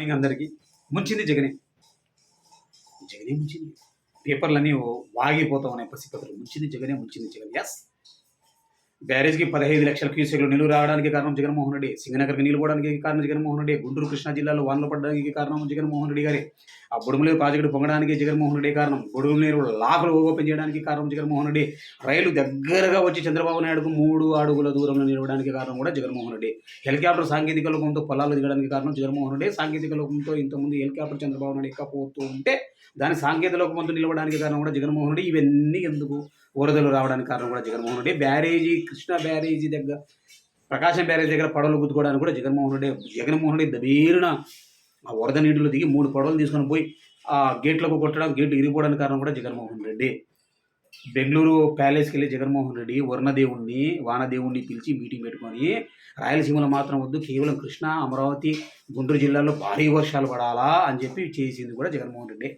Morning అందరికీ. ముంచింది జగనే. జగనే ముంచింది. పేపర్లన్నీ వాగిపోతా ఉన్నాయి పసిపత్రులు. ముంచింది జగనే ముంచింది జగన్. ఎస్ బ్యారేజ్కి పదహైదు లక్షల క్యూసెక్లు నిలువ రావడానికి కారణం జగన్మోహన్ రెడ్డి. సింగనగర్కి నీళ్ళు పోవడానికి కారణం జగన్మోహన్ రెడ్డి. గుంటూరు కృష్ణా జిల్లాలో వానలు పడడానికి కారణం జగన్మోహన్ రెడ్డి గారే. ఆ బుడుమలేరు ప్రాజెక్టు పొంగడానికి జగన్మోహన్ రెడ్డి కారణం. బుడుమలేరు లాకులు ఓపెన్ చేయడానికి కారణం జగన్మోహన్ రెడ్డి. రైలు దగ్గరగా వచ్చి చంద్రబాబు నాయుడుకు మూడు అడుగుల దూరంలో నిలవడానికి కారణం కూడా జగన్మోహన్ రెడ్డి. హెలికాప్టర్ సాంకేతిక లోపంతో పొలాలు దిగడానికి కారణం జగన్మోహన్ రెడ్డి. సాంకేతిక లోపంతో ఇంతకుముందు హెలికాప్టర్ చంద్రబాబు నాయుడు ఎక్కకపోతూ ఉంటే దాని సాంకేతిక లోపంతో నిలవడానికి కారణం కూడా జగన్మోహన్ రెడ్డి. ఇవన్నీ ఎందుకు వరదలు రావడానికి కారణం కూడా జగన్మోహన్ రెడ్డి. బ్యారేజీ కృష్ణా బ్యారేజీ దగ్గర ప్రకాశం బ్యారేజ్ దగ్గర పడవలు గుద్దుకోవడానికి కూడా జగన్మోహన్ రెడ్డి జగన్మోహన్ రెడ్డి దబీరున ఆ వరద నీటిలో దిగి మూడు పడవలు తీసుకొని పోయి ఆ గేట్లకు కొట్టడం గేట్లు ఇరిగిపోవడానికి కారణం కూడా జగన్మోహన్ రెడ్డి. బెంగళూరు ప్యాలెస్కి వెళ్ళి జగన్మోహన్ రెడ్డి వర్ణదేవుణ్ణి వానదేవుణ్ణి పిలిచి మీటింగ్ పెట్టుకొని రాయలసీమలో మాత్రం వద్దు కేవలం కృష్ణా అమరావతి గుంటూరు జిల్లాలో భారీ వర్షాలు పడాలా అని చెప్పి చేసింది కూడా జగన్మోహన్ రెడ్డి.